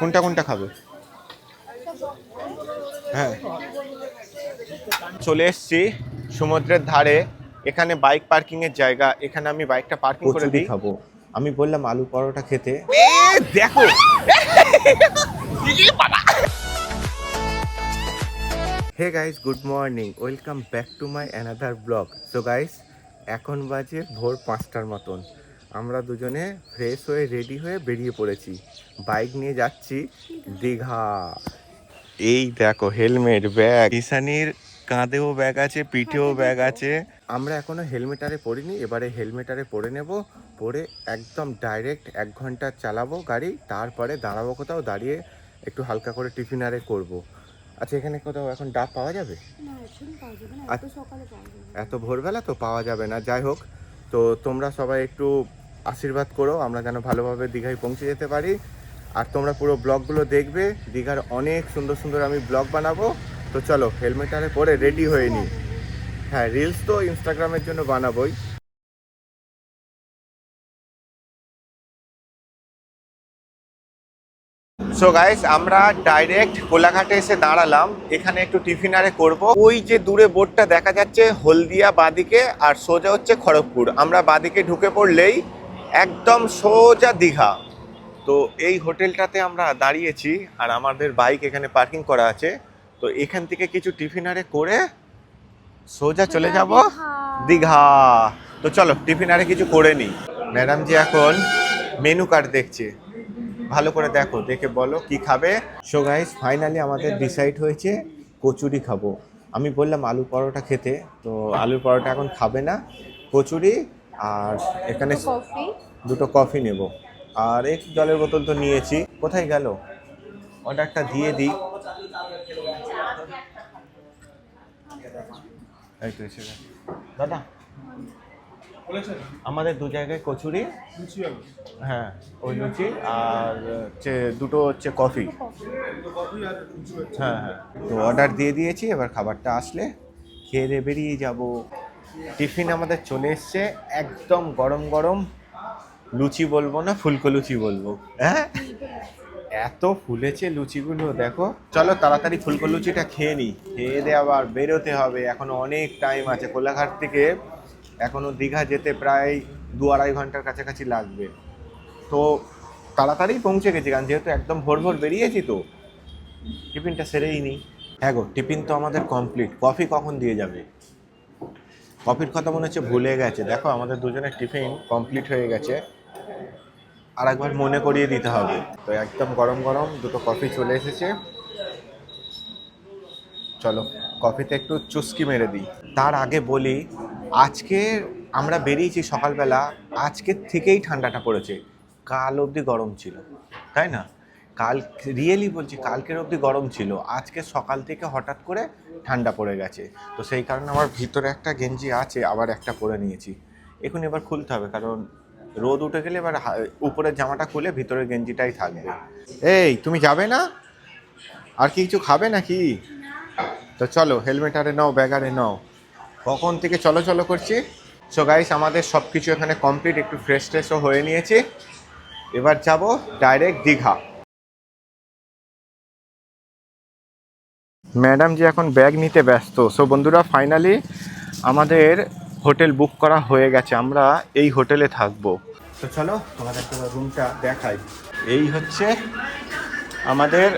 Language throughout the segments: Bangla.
কোনটা কোনটা খাবে? হ্যাঁ। চলে এসছি সমুদ্রের ধারে। এখানে বাইক পার্কিং এর জায়গা। এখানে আমি বাইকটা পার্কিং করে দিই। খাব। আমি বললাম আলু পরোটা খেতে। দেখো। Hey guys good morning welcome back to my another blog so guys এখন বাজে ভোর পাঁচটার মতন। আমরা দুজনে ফ্রেশ হয়ে রেডি হয়ে বেরিয়ে পড়েছি। বাইক নিয়ে যাচ্ছি দীঘা। এই দেখো হেলমেট ব্যাগ ঈশানির কাঁধেও ব্যাগ আছে পিঠেও ব্যাগ আছে। আমরা এখনও হেলমেটারে পরিনি এবারে হেলমেটারে পরে নেব পরে একদম ডাইরেক্ট এক ঘণ্টা চালাবো গাড়ি তারপরে দাঁড়াবো কোথাও দাঁড়িয়ে একটু হালকা করে টিফিন আরে করব। আচ্ছা এখানে কোথাও এখন ডাব পাওয়া যাবে? না এখন পাওয়া যাবে না এত সকালে পাওয়া যাবে না। এত ভোরবেলা তো পাওয়া যাবে না যাই হোক। তো তোমরা সবাই একটু আশীর্বাদ করো, আমরা যেন ভালোভাবে দীঘায় পৌঁছে যেতে পারি। আর তোমরা পুরো ব্লগগুলো দেখবে, দীঘার অনেক সুন্দর সুন্দর আমি ব্লগ বানাবো। তো চলো হেলমেট আরে পরে রেডি হয়ে নি। হ্যাঁ রিলস তো ইনস্টাগ্রামের জন্য বানাবোই। সো গাইস আমরা ডাইরেক্ট কোলাঘাটে এসে দাঁড়ালাম। এখানে একটু টিফিন আরে করব। ওই যে দূরে বোর্ডটা দেখা যাচ্ছে, হলদিয়া বাদিকে, আর সোজা হচ্ছে খড়গপুর। আমরা বাদিকে ঢুকে পড়লেই একদম সোজা দীঘা। তো এই হোটেলটাতে আমরা দাঁড়িয়েছি আর আমাদের বাইক এখানে পার্কিং করা আছে। তো এখান থেকে কিছু টিফিন আরে করে সোজা চলে যাব। দীঘা। তো চলো টিফিন আরে কিছু করে নিই। ম্যাডাম জি এখন মেনু কার্ড দেখছে। ভালো করে দেখো দেখে বলো কি খাবে। সো গাইস ফাইনালি আমাদের ডিসাইড হয়েছে কচুরি খাব। আমি বললাম আলু পরোটা খেতে তো আলু পরোটা এখন খাবে না। কচুরি আর এখানে কফি দুটো কফি নেব। আর এক জলের বোতল তো নিয়েছি। কোথায় গেল? অর্ডারটা দিয়ে দিই। এই তো এসে দাদা আমাদের দু জায়গায় কচুরি। হ্যাঁ ওই লুচি আর হচ্ছে দুটো হচ্ছে কফি হ্যাঁ হ্যাঁ। তো অর্ডার দিয়ে দিয়েছি এবার খাবারটা আসলে খেয়ে দিয়ে বেরিয়ে যাব। টিফিন আমাদের চলে এসছে, একদম গরম গরম লুচি বলব না, ফুলকো লুচি বলব। হ্যাঁ? এত ফুলেছে লুচিগুলো, দেখো। চলো তাড়াতাড়ি ফুলকো লুচিটা খেয়ে নিই। খেয়ে দিয়ে আবার বেরোতে হবে, এখনও অনেক টাইম আছে। কোলাঘাট থেকে এখনও দীঘা যেতে প্রায় দু আড়াই ঘণ্টার কাছাকাছি লাগবে। তো তাড়াতাড়ি পৌঁছে গেছি, কারণ যেহেতু একদম ভোর ভোর বেরিয়েছি তো, টিফিনটা সেরেই নিই। হ্যাঁ গো, টিফিন তো আমাদের কমপ্লিট কফি কখন দিয়ে যাবে? কফির কথা মনে হচ্ছে ভুলে গেছে। দেখো, আমাদের দুজনের টিফিন কমপ্লিট হয়ে গেছে। আর একবার মনে করিয়ে দিতে হবে। তো একদম গরম গরম দুটো কফি চলে এসেছে। চলো, কফিতে একটু চুস্কি মেরে দিই। তার আগে বলি, আজকে আমরা বেরিয়েছি সকালবেলা আজকের থেকেই ঠান্ডাটা পড়েছে। কাল অবধি গরম ছিল, তাই না? কাল রিয়েলি বলছি কালকের অবধি গরম ছিল। আজকে সকাল থেকে হঠাৎ করে ঠান্ডা পড়ে গেছে। তো সেই কারণে আমার ভিতরে একটা গেঞ্জি আছে, আবার একটা পরে নিয়েছি। এখন এবার খুলতে হবে, কারণ রোদ উঠে গেলে এবার উপরের জামাটা খুলে ভিতরের গেঞ্জিটাই থাকবে। এই, তুমি যাবে না? আর কি কিছু খাবে নাকি? তো চলো হেলমেট আরে নাও ব্যাগ আরে নাও। কখন থেকে চলো চলো করছি? সো গাইস আমাদের সব কিছু এখানে কমপ্লিট একটু ফ্রেশ ট্রেশও হয়ে নিয়েছি। এবার যাব ডাইরেক্ট দীঘা। ম্যাডাম যে এখন ব্যাগ নিতে ব্যস্ত। সো বন্ধুরা ফাইনালি আমাদের হোটেল বুক করা হয়ে গেছে। আমরা এই হোটেলে থাকব। তো চলো, তোমাদের রুমটা দেখাই। এই হচ্ছে আমাদের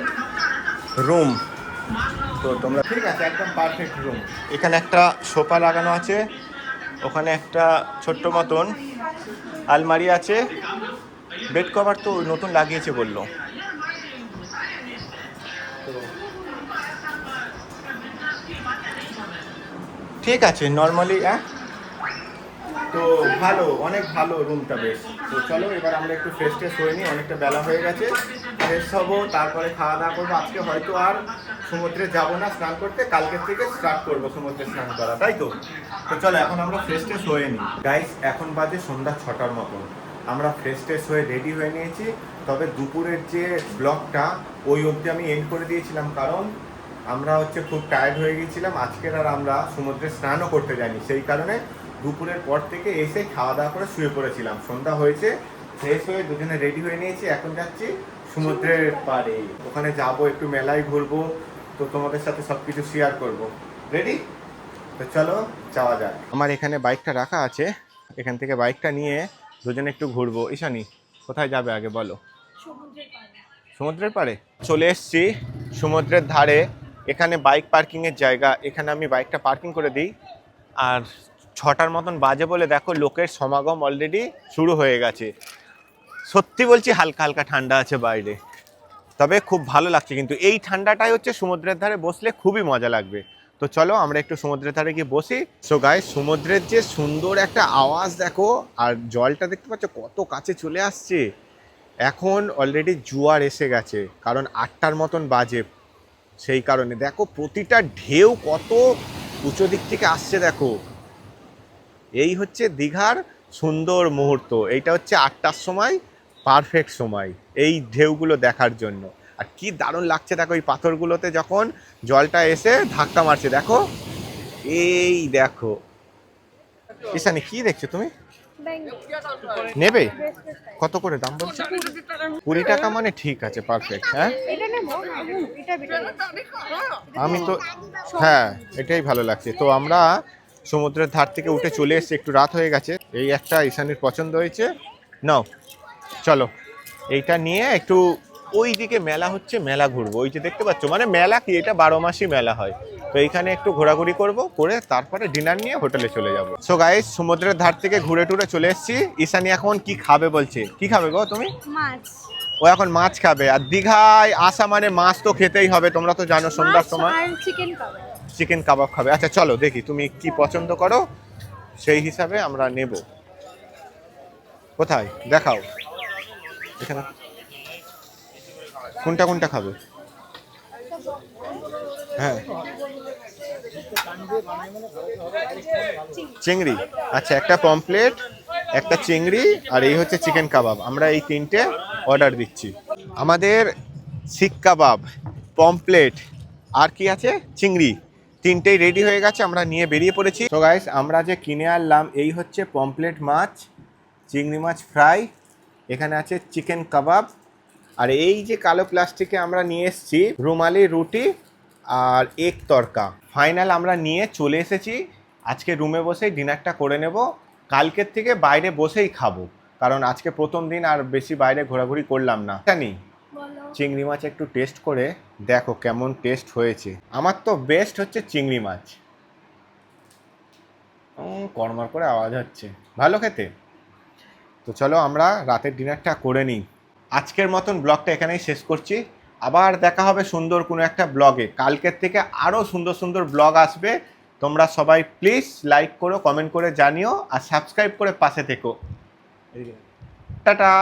রুম তো তোমরা ঠিক আছে, একদম পারফেক্ট রুম এখানে একটা সোফা লাগানো আছে। ওখানে একটা ছোট্ট মতন আলমারি আছে। বেড কভার তো নতুন লাগিয়েছে বলল। ঠিক আছে নর্মালি হ্যাঁ? তো ভালো, অনেক ভালো রুমটা বেশ। তো চলো, এবার আমরা একটু ফ্রেশ ট্রেশ হয়ে নিই, অনেকটা বেলা হয়ে গেছে। ফ্রেশ হব, তারপরে খাওয়া দাওয়া করব। আজকে হয়তো আর সমুদ্রে যাব না স্নান করতে কালকের থেকে স্টার্ট করব সমুদ্রে স্নান করা, তাই তো? তো চলো, এখন আমরা ফ্রেশ ট্রেশ হয়ে নিই। গাইস এখন বাজে সন্ধ্যা ছটার মতন। আমরা ফ্রেশ ট্রেশ হয়ে রেডি হয়ে নিয়েছি। তবে দুপুরের যে ব্লগটা ওই অবধি আমি এন্ড করে দিয়েছিলাম। কারণ আমরা হচ্ছে খুব টায়ার্ড হয়ে গেছিলাম আজকের আর আমরা সমুদ্রে স্নানও করতে যাইনি। সেই কারণে দুপুরের পর থেকে এসে খাওয়া দাওয়া করে শুয়ে পড়েছিলাম। সন্ধ্যা হয়েছে ফ্রেশ হয়ে দুজনে রেডি হয়ে নিয়েছি। এখন যাচ্ছি সমুদ্রের পাড়ে। ওখানে যাব একটু মেলায় ঘুরবো। তো তোমাদের সাথে সব কিছু শেয়ার করব। রেডি তো চলো যাওয়া যাক। আমার এখানে বাইকটা রাখা আছে। এখান থেকে বাইকটা নিয়ে দুজনে একটু ঘুরবো। ঈশানি কোথায় যাবে আগে বলো? সমুদ্রের পাড়ে। সমুদ্রের পাড়ে? চলে এসছি সমুদ্রের ধারে। এখানে বাইক পার্কিংয়ের জায়গা। এখানে আমি বাইকটা পার্কিং করে দিই। আর ছটার মতন বাজে বলে দেখো লোকের সমাগম অলরেডি শুরু হয়ে গেছে। সত্যি বলছি হালকা হালকা ঠান্ডা আছে বাইরে। তবে খুব ভালো লাগছে কিন্তু এই ঠান্ডাটাই হচ্ছে সমুদ্রের ধারে বসলে খুবই মজা লাগবে। তো চলো আমরা একটু সমুদ্রের ধারে গিয়ে বসি। সো গায়ে সমুদ্রের যে সুন্দর একটা আওয়াজ দেখো, আর জলটা দেখতে পাচ্ছ কত কাছে চলে আসছে। এখন অলরেডি জোয়ার এসে গেছে, কারণ আটটার মতন বাজে। সেই কারণে। দেখো, প্রতিটা ঢেউ কত উঁচু দিক থেকে আসছে, দেখো। এই হচ্ছে দীঘার সুন্দর মুহূর্ত। এইটা হচ্ছে আটটার সময় পারফেক্ট সময়, এই ঢেউগুলো দেখার জন্য। আর কি দারুণ লাগছে, দেখো, এই পাথরগুলোতে যখন জলটা এসে ধাক্কা মারছে, দেখো। এই দেখো। ঈশানি, কি দেখছ তুমি? নেবে? কত করে দাম বলছো? কুড়ি টাকা মানে ঠিক আছে পারফেক্ট হ্যাঁ? আমি তো হ্যাঁ এটাই ভালো লাগছে। তো আমরা সমুদ্রের ধার থেকে উঠে চলে এসেছি একটু রাত হয়ে গেছে। এই একটা ঈশানির পছন্দ হয়েছে। নাও চলো। এইটা নিয়ে একটু ওই দিকে মেলা হচ্ছে মেলা ঘুরবো। ওই যে দেখতে পাচ্ছ মানে মেলা কি এটা বারো মাসই মেলা হয়। তো এইখানে একটু ঘোরাঘুরি করব করে তারপরে ডিনার নিয়ে হোটেলে চলে যাব। সো গাইস সমুদ্রের ধার থেকে ঘুরে টুরে চলে এসেছি। ঈশানি এখন কি খাবে বলছে? কি খাবে গো তুমি? মাছ। ও এখন মাছ খাবে। আর দীঘায় আসা মানে মাছ তো খেতেই হবে তোমরা তো জানো সন্ধ্যার সময়। চিকেন কাবাব চিকেন কাবাব খাবে। আচ্ছা চলো দেখি তুমি কি পছন্দ করো। সেই হিসাবে আমরা নেব। কোথায়? দেখাও। এখানে। কোনটা কোনটা খাবে? হ্যাঁ। চিংড়ি। আচ্ছা একটা পমপ্লেট একটা চিংড়ি, আর এই হচ্ছে চিকেন কাবাব। আমরা এই তিনটে অর্ডার দিচ্ছি। আমাদের শিক কাবাব পমপ্লেট আর কি আছে? চিংড়ি। তিনটেই রেডি হয়ে গেছে, আমরা নিয়ে বেরিয়ে পড়েছি। তো গাইস আমরা যে কিনে আনলাম, এই হচ্ছে পমপ্লেট মাছ, চিংড়ি মাছ ফ্রাই এখানে আছে চিকেন কাবাব। আর এই যে কালো প্লাস্টিকে আমরা নিয়ে এসেছি রুমালি রুটি আর এক তরকা। ফাইনাল আমরা নিয়ে চলে এসেছি। আজকে রুমে বসেই ডিনারটা করে নেব। কালকের থেকে বাইরে বসেই খাব। কারণ আজকে প্রথম দিন আর বেশি বাইরে ঘোরাঘুরি করলাম না। জানি চিংড়ি মাছ একটু টেস্ট করে দেখো কেমন টেস্ট হয়েছে। আমার তো বেস্ট হচ্ছে চিংড়ি মাছ। কড়মড় করে আওয়াজ হচ্ছে। ভালো খেতে? তো চলো আমরা রাতের ডিনারটা করে নিই। আজকের মতন ব্লগটা এখানেই শেষ করছি। আবার দেখা হবে সুন্দর কোনো একটা ব্লগে। কালকের থেকে আরও সুন্দর সুন্দর ব্লগ আসবে। তোমরা সবাই প্লিজ লাইক করো কমেন্ট করে জানিও আর সাবস্ক্রাইব করে পাশে থেকো। টাটা!